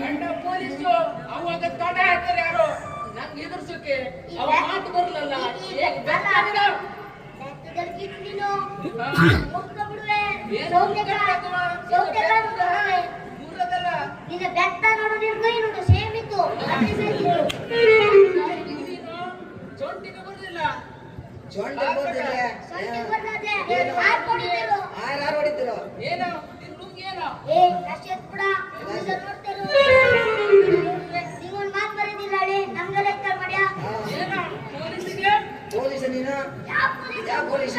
ಗಂಡ ಪೊಲೀಸು ಅವಾಗ ತಡೆ ಹಾಕ್ತಾರೆ ಯಾರು? ನಂಗೆ ಎದುರ್ಸಕ್ಕೆ ಅವ ಮಾತು ಬರಲಲ್ಲ ಹೇಗ್ ಬೆಕ್ಕಾಗಿದ? ಏನು ದೂರದಲ್ಲ ನಿನ್ನ ಬೆತ್ತ ನೋಡು ನಿನ್ ಕೈ ನೋಡು ಸೇಮ್ ಇತ್ತು ಅದೇ. ನೀನು ಚೊಂಟಿಗೆ ಬರುದಿಲ್ಲ ಚೊಂಡ ಬಂದಿದ್ರೆ ಸೊಂಟ ಬರ್ತದೆ. ಆರಾರು ಹೊಡಿತಿರೋ ಏನು ನಿನ್ ಲುಂಗಿ ಏನು ಏ ಅಷ್ಟೇ ಕೂಡ ಇದು ನೋಡ್ತಿರು ನಿಂಗೊಂದು ಮಾತು ಬರೆದಿಲ್ಲ ನಮ್ಗೆ ಲೆಕ್ಕ ಮಾಡ್ಯ ಏನು ಪೊಲೀಸಿಗೆ ಪೊಲೀಸ್ ನೀನು ಯಾವ ಪೊಲೀಸ್ ಯಾವ ಪೊಲೀಸ್?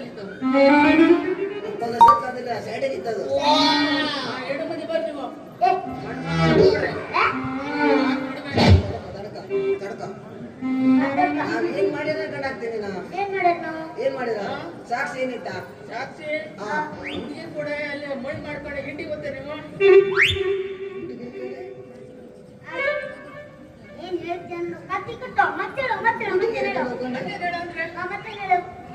ಇದ್ದದು ಎರಡು ಮಂದಿ ಬರ್ತೀವ ಏನ್ ಮಾಡಿದ್ರೆ ಕಂಡಾಕ್ತೀನಿ ನಾ ಏನ್ ಮಾಡಿರ ಸಾಕ್ಷಿ ಏನಿಟ್ಟ ಸಾಕ್ಷಿ. ಹುಡುಗಿ ಕೂಡ ಅಲ್ಲಿ ಮಣ್ಣು ಮಾಡ್ಕೊಂಡು ಹಿಂಡಿ ಗೊತ್ತೇ ನೀವು ಏನ್ ಹೇಳ್ತೀಯ ಅನ್ನೋ ಕತ್ತಿ ಕಟ್ಟೋ ಮತ್ತೆ ಮತ್ತೆ ಮತ್ತೆ ಹೇಳು.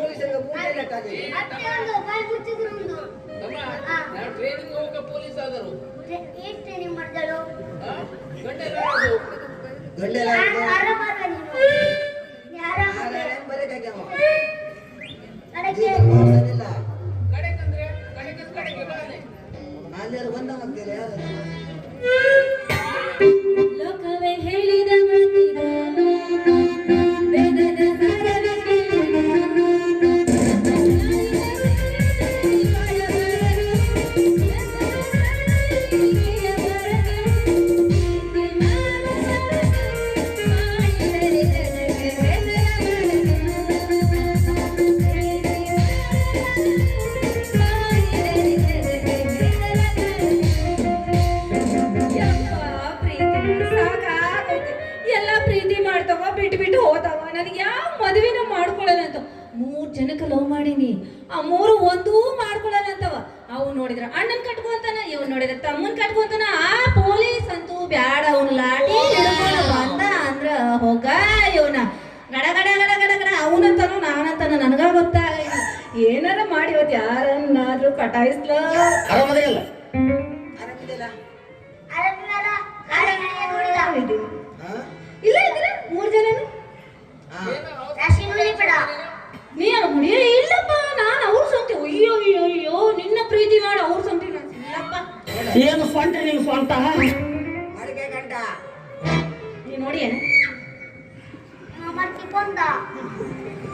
ಲೆಕ್ಕಾಗಿ ಅತ್ತೆ ಮುಚ್ಚಿದ್ರು ಒಂದು. ನಾನು ಟ್ರೈನಿಂಗ್ ಪೊಲೀಸ್ ಆದರು ಏನ್ ಟ್ರೈನಿಂಗ್ ಮಾಡ್ದಳು? ಗಂಡ ಬರೀಕಾಗ್ಯಾವ ಮೂರು ಒಂದೂ ಮಾಡ್ಕೊಳ್ಳಲ್ಲ ಅಂತವ ಅವ್ ನೋಡಿದ್ರ ಅಣ್ಣನ್ ಕಟ್ಕೊಂತಾನ ಇವ್ ನೋಡಿದ್ರ ತಮ್ಮನ್ ಕಟ್ಕೊಂತಾನ. ಆ ಪೊಲೀಸ್ ಅಂತೂ ಬ್ಯಾಡ ಅವ್ನ ಲಾಟಿ ಬಂದ ಅಂದ್ರ ಹೋಗ ಇವನ. ಗಡ ಗಡ ಗಡ ಗಡ ಗಡ ಅವನಂತಾನು ನಾನಂತಾನ ನನಗ ಗೊತ್ತಾ ಏನಾರ ಮಾಡಿ ಇವತ್ತು ಯಾರನ್ನಾದ್ರೂ ಕಟಾಯಿಸ್ಲ? ಇಲ್ಲ ಇದ್ರ ಮೂರ್ ಜನನು. ನೀ ಹುಡಿಯ ಇಲ್ಲಪ್ಪ. ನಾನು ಅವ್ರ ಸಂತೆ ಅಯ್ಯೋ ಅಯ್ಯೋ ಅಯ್ಯೋ ನಿನ್ನ ಪ್ರೀತಿ ಮಾಡಿ ಅವ್ರ ಸಂತೆ ನಾನು ಇಲ್ಲಪ್ಪ ಏನು ಸ್ವಂತ ನೀವು ಸ್ವಂತ? ಅಡಿಗೆ ಗಂಟ ನೀ ನೋಡಿ ಏನು? ಮರ್ತಿ ಕೊಂದ.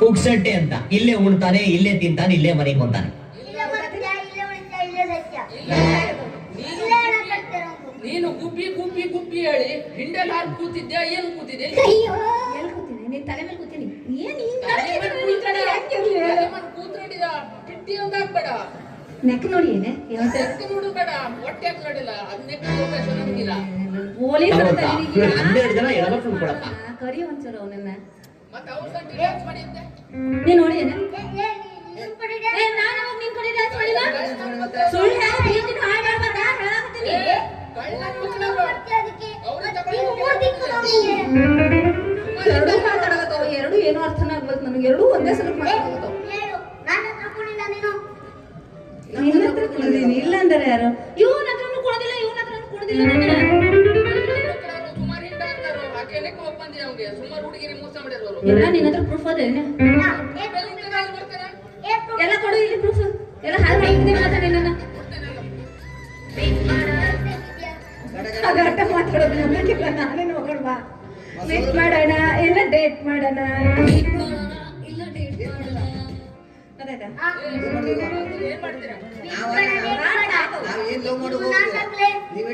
ಪುಕ್ಸಟ್ಟೆ ಅಂತ. ಇಲ್ಲೇ ಉಣ್ತಾನೆ ಇಲ್ಲೇ ತಿಂತಾನೆ ಇಲ್ಲೇ ಮನೆಗೆ ಕೊಂತಾನೆ ಇಲ್ಲ ಮರ್ತ್ಯ ಇಲ್ಲ ಉಳಿತ್ಯ ಇಲ್ಲೇ ಸತ್ಯ. ನೀನು ಗುಬ್ಬಿ ಗುಬ್ಬಿ ಗುಬ್ಬಿ ಹೇಳಿ ಹಿಂಡೆ ಹಾಕಿ ಕೂತಿದ್ದೆ ಏನ್ ಕೂತಿದ್ದೆ ಅಯ್ಯೋ ಎಲ್ಲಿ ಕೂತೀನಿ ನೀನ್ ತಲೆ ಮೇಲೆ ಕೂತೀನಿ ಏನ್ ಹಿಂಗ್ ತಲೆ ಮೇಲೆ ನಡ್ತಿದ್ದೀರ ನೀನ್ ಕೂತ್ಕೊಂಡೆ, ಕಡೆ ಯಾಕೆ ಇರ್ಲಿ? ತಲೆ ಮೇಲೆ ಕೂತ್ಕೊಂಡಿದ ಟಿಟ್ಟಿ ಒಂದು ಹಾಕ್ಬೇಡ ನೆಕ್ ನೋಡಿ ಏನೇ? ನೋಡು ಬೇಡ ಹೊಟ್ಟೆ ನೋಡಿಲ್ಲ. ನೆಕ್ ಅವಕಾಶ ನಮ್ಗಿಲ್ಲ ಪೊಲೀಸ್ ಹೌದಾ? ಇವ್ರು ಹನ್ನೆರಡು ಜನ ಎಡವಟ್ಟು ಕೊಡಪ್ಪ. ಕರಿ ಒಂಚೂರು ಅವನನ್ನ. ಮತ್ತೆ ಅವ್ರ ಸಂಟಿ ಡ್ಯಾನ್ಸ್ ಮಾಡಿದ್ದೆ ನೀನ್ ನೋಡಿ ಏನ? ನಿನ್ ನಾನು ಕಡೆ ಡ್ಯಾನ್ಸ್ ಮಾಡಿಲ್ಲ? ಸುಳ್ಳು ಹೇಳಿ ಹೇಳಾಕತ್ತೀನಿ ಸುಮಾರು ಮಾಡಿರೋರು ನಿನ್ನ ಪ್ರೂಫ್ ಅದೇನ ಎಲ್ಲ ಕೊಡು ಇಲ್ಲಿ ಪ್ರೂಫ್ ಎಲ್ಲ ಹಾಳು ಮಾಡ್ತಿದ್ದೀನಿ ಮಾತಾಡಿ ನನ್ನ ಮಾತಾಡೋದು ನಂಬಿಕಿಲ್ಲ ನಾನೇ ನೋಡೋಣ ಬಾ ಮೀಟ್ ಮಾಡೋಣ ಇಲ್ಲ ಡೇಟ್ ಮಾಡೋಣ. ಇಲ್ಲ ಡೇಟ್ ಮಾಡೋಣ ಅದಾಯ್ತಾ ಆ, ಏನ್ ಮಾಡ್ತೀರಾ? ನಾವ್ ನಾವ್ ಏನ್ ಲವ್ ಮಾಡೋದು ನೀವು ನಾನ್ ಹಾಕ್ಲೆ? ನೀವ್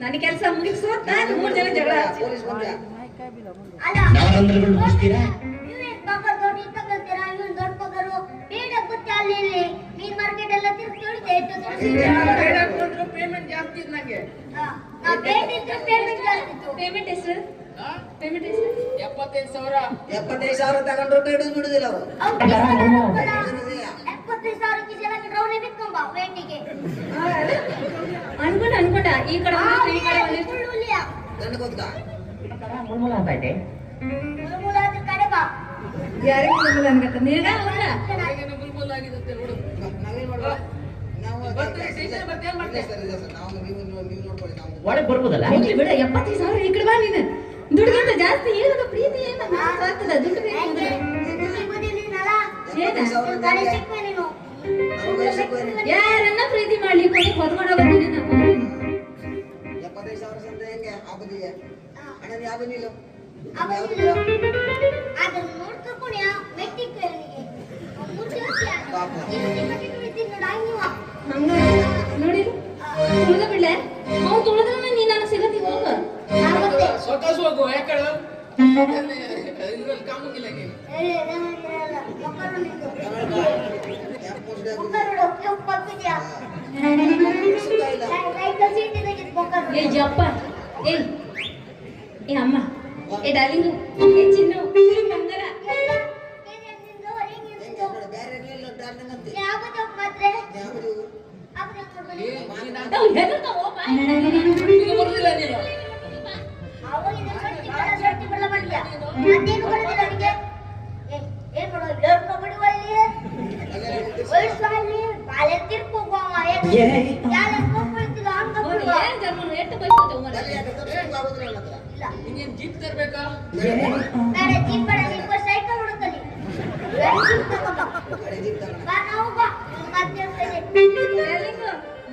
ನನ್ನ ಕೆಲಸ ಮುಗಿಸು ನಾನು ಮೂರು ಜನ ಜಗಳ. ಪೊಲೀಸ್ ಬಂದ್ಯಾ ಮುಗಿಸ್ತೀರಾ? ಪೇಮೆಂಟ್ ಜಾಸ್ತಿ ನಂಗೆ. ಪೇಮೆಂಟ್ ಜಾಸ್ತಿ ಇತ್ತು. ಪೇಮೆಂಟ್ ಎಷ್ಟು? ಪೇಮೆಂಟ್ ಎಷ್ಟು ಎಪ್ಪತ್ತೈದು ಸಾವಿರ. ಎಪ್ಪತ್ತೈದು ಸಾವಿರ ತಗೊಂಡ್ರು ಬಿಡುದಿಲ್ಲ ಅವರು. ಎಪ್ಪತ್ತೈದು ಡ್ರೌನೆ ವೇಟಿಗೆ ಅನ್ಕೊಂಡ ಅನ್ಕೊಂಡ. ಈ ಕಡೆ ಆ, ಒಂದಿಷ್ಟು, ಈ ಕಡೆ ಒಂದಿಷ್ಟು. ಸುಳ್ಳು ಇಲ್ಲಿಯ. ನನಗೆ ಗೊತ್ತಾ ಮುಳುಮುಳು ಆದ್ರೆ ಕಡೆ ಬಾ. ಯಾರಿಗೆ ಗೊತ್ತಿಲ್ಲ ಅನ್ಕತ್ತ ನಿನಗ ಅವಳ ಹೇಗೇನೋ ಬುಲ್ಬುಲ್ ಆಗಿರುತ್ತೆ ನೋಡು. ನಾವೇನ್ ಮಾಡುವ ನಾವು ಬರ್ತೀರಿ, ಟೀಚರ್ ಬರ್ತೀರಿ, ಏನ್ ಮಾಡ್ತೀರಿ? ಇಲ್ಲ ಸರ್, ಇಲ್ಲ ಸರ್, ನಾವು ನೀವು ನೀವು ನೋಡ್ಕೊಳ್ಳಿ ನಾವು ಒಳಗ್ ಬರ್ಬೋದಲ್ಲ? ಹೋಗ್ಲಿ ಬಿಡ ಎಪ್ಪತ್ತೈದು ಸಾವಿರ ಈ ಕಡೆ ಬಾ ನೀನು. ದುಡ್ಡಿಗಿಂತ ಜಾಸ್ತಿ ಏನದ ಪ್ರೀತಿ ಏನ ಆಗ್ತದ ದುಡ್ಡು ಬೇಕು ಹೆಂಗೆ? ಅಂದ್ರೆ. ಬುದ್ಧಿ ಬುದ್ಧಿಲಿನಲ್ಲ? ಎಪ್ಪತ್ತೈದು ಸಾವಿರ ನಿನ್ ಗಾಡಿ ಸಿಕ್ವೆ ನೀನು. ನಮ್ಗೆ ಗಾಡಿ ಸಿಕ್ವೆ ನೀನು. ಯಾರನ್ನ ಪ್ರೀತಿ ಮಾಡ್ಲಿ? ಕೊನೆ ಹೊತ್ಕೊಂಡ ಬಂದಿನಿ ಎಪ್ಪತ್ತೈದು ಸಾವಿರ ಸಂತ ಹೆಂಗೆ? ಆಗುದಿಲ್ಲ. ಅಣ್ಣ ನೀ ಆಗುದಿಲ್ಲ. ಅವನಿಲ್ಲ ಅದನ್ನ ನೋಡ್ಕೊಂಡ್ಯ ಮೆಟ್ಟಿಕ್ಕೆ ಅವನಿಗೆ ಮುಚ್ಚಿ ಪಾಪ. ನೀವ ಹಂಗ? ನೋಡಿ. ತುಳಿದ ಬಿಡ್ಲೆ? ಅವ್ನು ತುಳಿದ್ರೆ ನೀ ನನಗೆ ಸಿಗತಿ ಹೋಗ. ಆಗುತ್ತೆ ಸ್ವತಃ ಹೋಗು ಯಾಕಳು ಮಕ್ಕಳು ನಿಂದು ಯಾಕೆ ಮೋಸ್ಟ್ಲಿ ಆಗುದಿಲ್ಲ ಮಕ್ಕಳು ಕೆಂಪು ಪಕ್ಕಿದ್ಯಾ ಸುತ್ತ ಇಲ್ಲ ಲೈಟ್ ಸೀಟ್ ತೆಗೆದು ಮಕ್ಕಳು ಏ ಜಪ್ಪ. ಏ ಏ ಅಮ್ಮ. ಏ ಡಾರ್ಲಿಂಗು. ಏ ಚಿನ್ನು. ಏ ಬಂಗಾರ ಹೆಂಗೆ ನೋಡು, ಬೇರೆ ಇರ್ಲಿಲ್ಲ darling ಅಂತೆ. ಮಾತ್ರೆ? ಯಾವುದು? ಏ, ನೀನ್ ಆ- ನಾವು ಹೆದರ್ತಾವ ಬಾಯ್ ನಿನಗೆ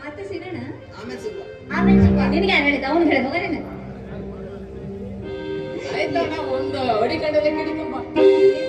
ಮತ್ತೆ ಸಿಗೋಣ ನಿನಗೆ ಯಾರು ಹೇಳಿದ ಅವ್ನು ಹೇಳಿದ ಒಂದು ಅಡಿ ಕಂಡಲೆ ಕಿಡಿಕೊಂಡ್